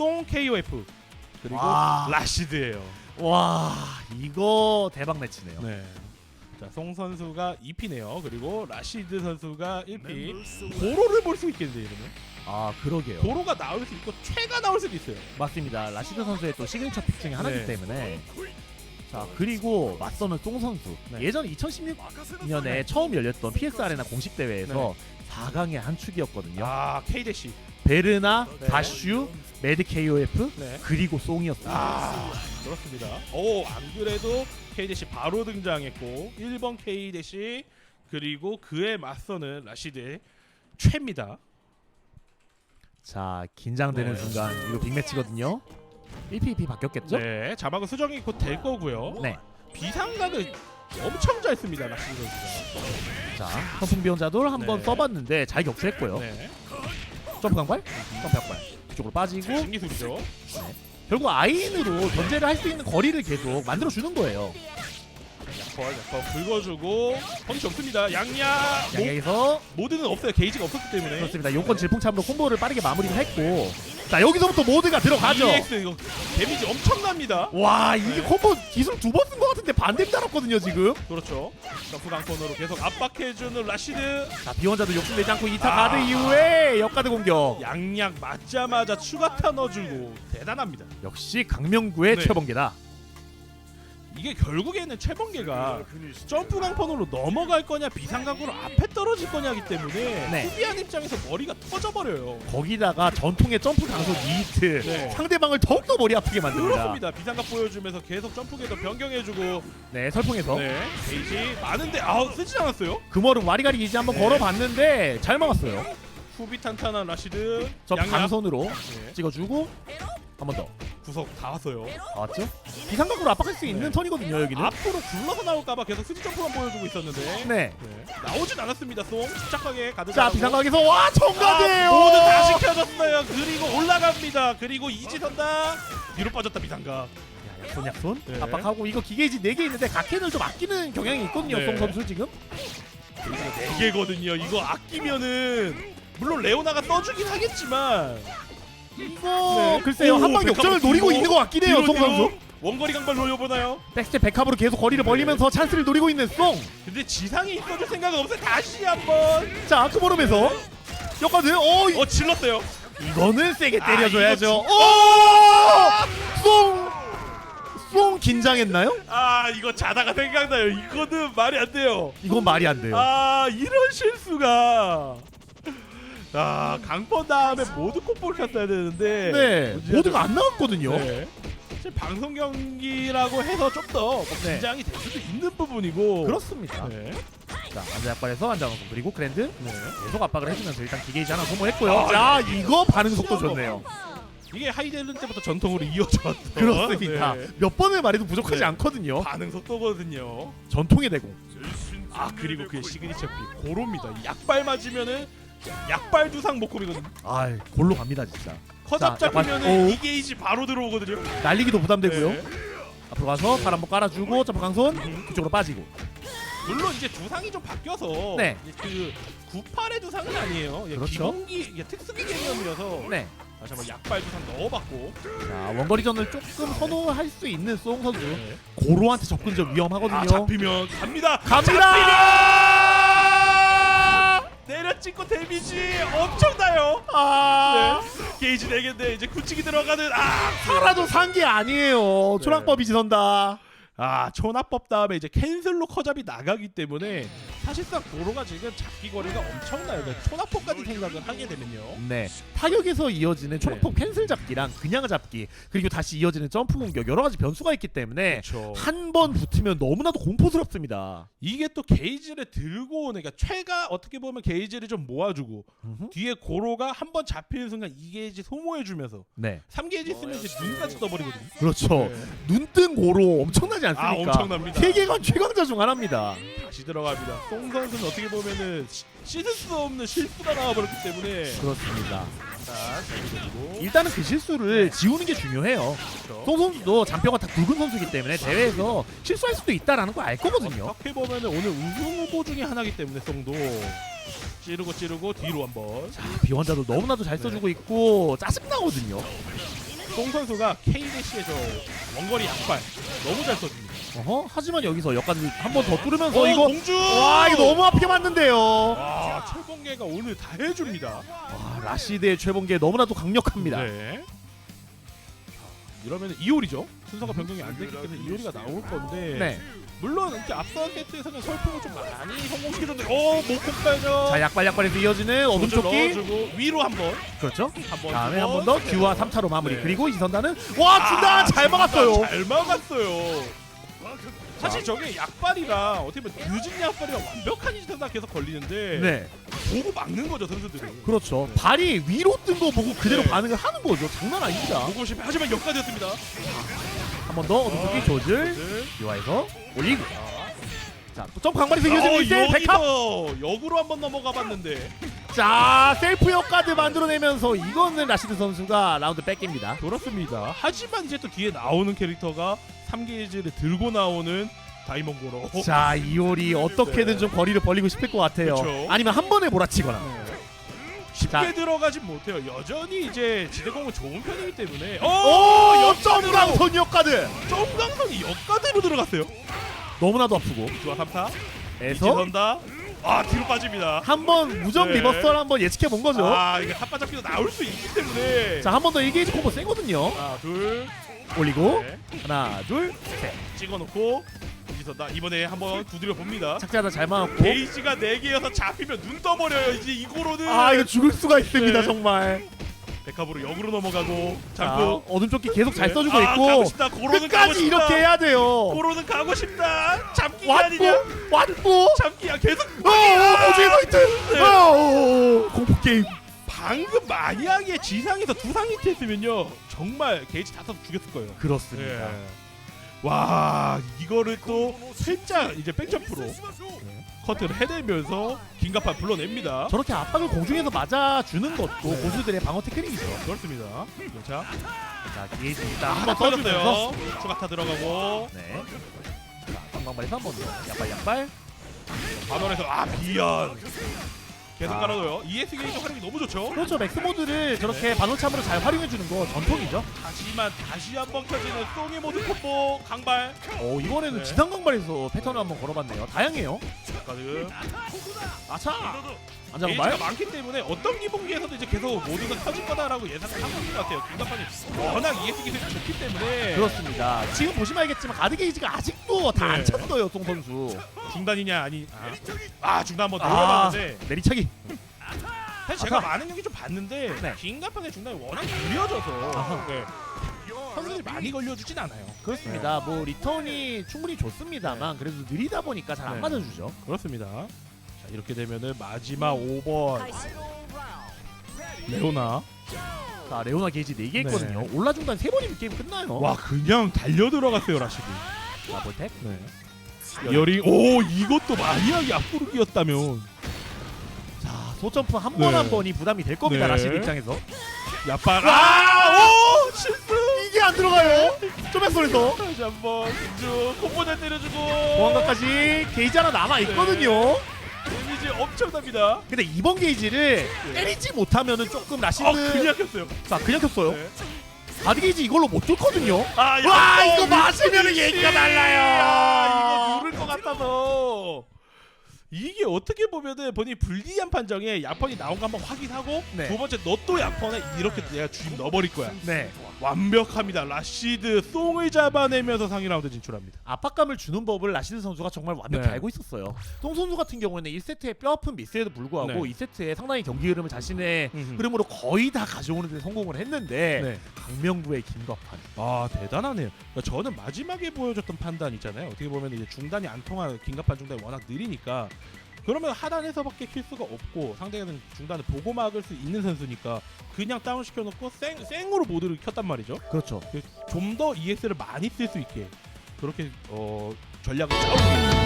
송 KOF 그리고 와. 라시드예요. 와 이거 대박 매치네요. 네. 자, 송 선수가 2피네요. 그리고 라시드 선수가 1피. 고로를 볼 수 있겠는데 이러면. 아 그러게요. 고로가 나올 수 있고 최가 나올 수도 있어요. 맞습니다. 라시드 선수의 또 시그니처 픽 중에 하나이기 네. 때문에. 자 그리고 맞서는 송 선수. 네. 예전 2016년에 처음 열렸던 PS 아레나 공식 대회에서 4강의 한 축이었거든요. 아, K 대시. 베르나, 네. 다슈, 매드 KOF 네. 그리고 송이었습니다. 아, 그렇습니다. 오, 안 그래도 K 대시 바로 등장했고 1번 K 대시 그리고 그에 맞서는 라시드의 최입니다. 자 긴장되는 네. 순간 이거 빅매치거든요. 1PEP 바뀌었겠죠? 네, 자막은 수정이 곧 될 거고요. 네. 비상각을 엄청 잘 씁니다, 라시드 선수가. 자 선풍 비원자돌 한번 네. 써봤는데 잘 격추했고요. 네, 점프 강발, 점프 약발 이쪽으로 빠지고 신기술이죠. 결국 아인으로 견제를 할 수 있는 거리를 계속 만들어 주는 거예요. 약벌, 약벌 긁어주고 펀치 없습니다. 양야 모, 양양에서 모드는 없어요. 게이지가 없었기 때문에. 그렇습니다. 용건 질풍참으로 콤보를 빠르게 마무리를 했고 자 여기서부터 모드가 들어가죠. EX 이거 데미지 엄청납니다. 와 이게 네. 콤보 기술 두 번 쓴 것 같은데 반대로 달았거든요 지금. 그렇죠. 점프 강권으로 계속 압박해주는 라시드. 자 비원자도 욕심내지 않고 2타 아. 가드 이후에 역가드 공격. 양약 맞자마자 추가 타 넣어주고 대단합니다. 역시 강명구의 네. 최번개다. 이게 결국에는 최번개가 점프 강판으로 넘어갈 거냐 비상각으로 앞에 떨어질 거냐기 때문에 네. 수비한 입장에서 머리가 터져버려요. 거기다가 전통의 점프 강소 니트 네. 상대방을 더욱더 머리 아프게 만듭니다. 그렇습니다. 비상각 보여주면서 계속 점프 궤도 변경해주고 네 설풍에서 네 게이지 많은데 아우 쓰지 않았어요. 금얼은 와리가리 기지 한번 네. 걸어봤는데 잘 막았어요. 후비 탄탄한 라시드 저 양약 강선으로 네. 찍어주고 한 번 더. 구석 다 왔어요. 나왔죠? 비상각으로 압박할 수 있는 네. 턴이거든요 여기는. 앞으로 굴러서 나올까봐 계속 스지 점프만 보여주고 있었는데 네. 네. 나오진 않았습니다. 송 침착하게 가드 자 잘하고. 비상각에서 와 정가드예요. 아, 모두 다 시켜줬어요. 그리고 올라갑니다. 그리고 이지선다 뒤로 빠졌다 비상각. 야, 약손 약손 네. 압박하고 이거 기계지 4개 있는데 각캔을 좀 아끼는 경향이 있거든요 네. 송 선수 지금. 네 개거든요. 이거 아끼면은 물론 레오나가 떠주긴 하겠지만 네. 글쎄요 오, 한방 백합 역전을 뒤로, 노리고 있는 것 같긴 해요 뒤로, 송 뒤로 선수. 원거리 강발 노려보나요? 백스텝 백합으로 계속 거리를 벌리면서 찬스를 노리고 있는 송. 근데 지상이 있어줄 생각은 없어요. 다시 한번 자 아크보름에서 역가드 어 이- 어 질렀어요. 이거는 세게 아, 때려줘야죠. 이거 오! 송! 송 긴장했나요? 아 이거 자다가 생각나요. 이거는 말이 안 돼요. 이건 말이 안 돼요. 아 이런 실수가 아 강펀 다음에 모두 콤보를 켰어야 되는데 네, 모드가 안 나왔거든요. 네. 사실 방송 경기라고 해서 좀더 네. 긴장이 될 수도 있는 부분이고 그렇습니다. 네. 자, 안자약발에서 안장수 그리고 그랜드 네. 계속 압박을 해주면서 일단 기계이지 하나 소모했고요. 아, 자, 이거 반응 속도 좋네요. 이게 하이델른 때부터 전통으로 이어져 왔던 그렇습니다. 네. 몇 번을 말해도 부족하지 네. 않거든요. 반응 속도거든요. 전통의 대공. 아 그리고 그 시그니처 피 고로입니다. 약발 맞으면은 약발 두상 목콤이거든요. 아, 골로 갑니다 진짜. 커잡 자, 약간- 잡히면은 오. 이 게이지 바로 들어오거든요. 날리기도 부담되고요. 네. 앞으로 가서 팔 한번 깔아주고 점프 강손 그쪽으로 빠지고. 물론 이제 두상이 좀 바뀌어서 네. 이제 그 98의 두상은 아니에요. 예, 그렇죠. 기본기 이게 특수기 개념이어서 네. 다시 한번 약발 두상 넣어봤고 자, 원거리전을 조금 선호할 수 있는 송 선수. 네. 고로한테 접근 좀 위험하거든요. 아 잡히면 갑니다. 갑니다. 내려 찍고 데미지 엄청나요. 아. 네. 게이지 4개인데 이제 굳히기 들어가는 아 살아도 산 게 아니에요. 초랑법이 지선다. 아 초납법 다음에 이제 캔슬로 커잡이 나가기 때문에 사실상 도로가 지금 잡기 거리가 엄청나요. 그러니까 초납법까지 생각을 하게 되면요. 네. 타격에서 이어지는 초록폭 캔슬 잡기랑 그냥 잡기 그리고 다시 이어지는 점프 공격 여러 가지 변수가 있기 때문에 그렇죠. 한 번 붙으면 너무나도 공포스럽습니다. 이게 또 게이지를 들고 오는 그러니까 최가 어떻게 보면 게이지를 좀 모아주고 뒤에 고로가 한 번 잡히는 순간 이 게이지 소모해주면서 네. 3 게이지 쓰면 이제 눈까지 떠버리거든요. 그렇죠. 네. 눈뜬 고로 엄청나지 않습니까? 아, 엄청납니다. 세계관 최강자 중 하나입니다. 다시 들어갑니다. 송 선수는 어떻게 보면은 시- 씻을 수 없는 실수가 나와버렸기 때문에 그렇습니다. 자, 잘 그리고 일단은 그 실수를 지우는 게 중요해요. 그렇죠. 송 선수도 잔뼈가 다 굵은 선수이기 때문에 대회에서 실수할 수도 있다라는 걸 알 거거든요. 어떻게 보면은 오늘 우승 후보 중에 하나이기 때문에 송도 찌르고 찌르고 뒤로 한번 자, 비원자도 너무나도 잘 써주고 있고 짜증 나거든요. 송 선수가 K-대시의 저 원거리 약발 너무 잘 써줍니다. 어허, 하지만 여기서 역까지 한 번 더 뚫으면서 어, 이거 공주! 와 이거 너무 아프게 맞는데요. 와, 철봉계가 오늘 다 해줍니다. 와, 라시드의 최본계 너무나도 강력합니다. 네. 이러면 이올이죠. 순서가 변경이 안 됐기 때문에 이올이가 나올 건데 네. 물론 이렇게 앞선 세트에서는 설풍을 좀 많이 성공시켰는데 어 목공까죠. 자 약발 약발에서 이어지는 어둠 조끼 넣어주고 위로 한번 그렇죠. 한번 다음에 한 번 더 듀와 3차로 마무리 네. 그리고 이선단은 와 중단 잘 막았어요. 잘 막았어요. 사실 저게 약발이랑 어떻게 보면 늦은 약발이랑 완벽한 이선다 계속 걸리는데 네 보고 막는 거죠 선수들이. 그렇죠. 네. 발이 위로 뜬 거 보고 그대로 네. 반응을 하는 거죠. 장난 아닙니다. 보고 싶어 하지만 여기까지였습니다. 한 번 더 어둠 조끼 조질 네. 듀와에서 올리고 자, 자 점프 강발에서 이어지는 어, 1대 백합 역으로 한 번 넘어가 봤는데 자 셀프 역까지 만들어내면서 이거는 라시드 선수가 라운드 뺏깁니다. 그렇습니다. 하지만 이제 또 뒤에 나오는 캐릭터가 3게이지를 들고 나오는 다이몬고로. 자 이올이 어떻게든 네. 좀 거리를 벌리고 싶을 것 같아요. 그쵸. 아니면 한 번에 몰아치거나. 쉽게 자. 들어가진 못해요. 여전히 이제 지대공은 좋은 편이기 때문에. 오 어, 점강선 역까지 점강선이 역가대로 들어갔어요. 너무나도 아프고 좋아 3타. 에서 이지선다. 아 뒤로 빠집니다. 한번 무적 네. 리버설 한번 예측해 본 거죠. 아 이게 탑바 잡기도 나올 수 있기 때문에. 자 한 번 더 이게이지 콤보 세거든요. 하나 둘. 올리고 네. 하나 둘 셋. 찍어놓고 이지선다. 이번에 한번 두드려 봅니다. 착지하다 잘 막았고. 게이지가 4개여서 잡히면 눈 떠버려요. 이제 이거로는. 아 이거 죽을 수가 있습니다 네. 정말. 백합으로 역으로 넘어가고 자 잡고. 어둠 조끼 계속 잘 네. 써주고 아, 가고 있고 싶다. 고로는 가고 끝까지 싶다. 이렇게 해야 돼요. 고로는 가고 싶다. 잡기가 왔고 아니냐? 왔고. 잡기야 계속. 어, 오지 화이트. 네. 어, 공포 게임. 방금 만약에 지상에서 두상 히트 했으면요 정말 게이지 다 써서 죽였을 거예요. 그렇습니다. 예. 와 이거를 또 살짝 이제 백점프로 네. 커트를 해내면서 긴갑판 불러냅니다. 저렇게 압박을 공중에서 맞아주는 것도 네. 고수들의 방어 테크닉이죠. 그렇습니다. 자, 자 게이지 일단 아, 한번 터졌어요. 추가타 들어가고 네. 자, 방방발에서 한 번 더. 약발 약발. 반원에서 아 비연 계속 아. 깔아줘요. ES 게이지 활용이 너무 좋죠. 그렇죠. 맥스 모드를 저렇게 반올참으로 잘 활용해 주는 거 전통이죠. 하지만 다시 한번 켜지는 송이 모드 콤보 강발. 어 이번에는 네. 지상 강발에서 패턴을 한번 걸어봤네요. 다양해요. 가득. 아차. 게이지가 안장발. 많기 때문에 어떤 기본기에서도 이제 계속 모두가 켜질 거다라고 예상을 하고 있는 것 같아요. 긴갑판이 워낙 ES 기술이 좋기 때문에 그렇습니다. 지금 보시면 알겠지만 가드 게이지가 아직도 다 안 네. 찼어요, 송 선수. 중단이냐 아니 아, 아 중단 한번 아, 노려봤는데 내리차기. 사실 제가 아하. 많은 경기 좀 봤는데 네. 긴갑판의 중단이 워낙 느려져서 아 하. 네. 선수들이 많이 걸려주진 않아요. 그렇습니다. 뭐 리턴이 충분히 좋습니다만 그래도 느리다 보니까 잘 안 네. 맞아주죠. 그렇습니다. 자 이렇게 되면은 마지막 5번 레오나 자 레오나 게이지 4개 네. 있거든요. 올라 중단 3번이면 게임 끝나요. 와 그냥 달려 들어갔어요 라시드. 자 볼텍. 네. 이어링 오 이것도 마니아기 앞구르기였다면 자 소점프 한번 네. 한 번이 부담이 될 겁니다. 네. 라시드 입장에서. 야빨 안 점액솔에서 다시 한번 쭉 콤보 잘 때려주고 보안각까지 게이지 하나 남아 있거든요. 데미지 엄청납니다. 근데 이번 게이지를 때리지 못하면은 조금 라시드 어 그냥 켰어요. 자 그냥 켰어요. 네. 가드 게이지 이걸로 못 뚫거든요. 아 와, 야, 이거 어, 맞으면은 미친 얘기가 씨. 달라요. 야, 이거 누를 것 같아서 이게 어떻게 보면은 본인 이 불리한 판정에 야펀이 나온 거 한번 확인하고 네. 두 번째 너또 야펀에 이렇게 내가 주임 넣어버릴 거야. 네. 완벽합니다. 라시드 송을 잡아내면서 상위 라운드 진출합니다. 압박감을 주는 법을 라시드 선수가 정말 완벽히 네. 알고 있었어요. 송 선수 같은 경우에는 1세트에 뼈아픈 미스에도 불구하고 네. 2세트에 상당히 경기 흐름을 자신의 음흠. 흐름으로 거의 다 가져오는 데 성공을 했는데 네. 강명구의 김갑판 아 대단하네요. 그러니까 저는 마지막에 보여줬던 판단 있잖아요. 어떻게 보면 이제 중단이 안 통한 긴급한 중단이 워낙 느리니까 그러면 하단에서밖에 킬 수가 없고 상대는 중단을 보고 막을 수 있는 선수니까 그냥 다운 시켜놓고 생 생으로 모드를 켰단 말이죠. 그렇죠. 좀 더 EX를 많이 쓸 수 있게 그렇게 어 전략을 짜오게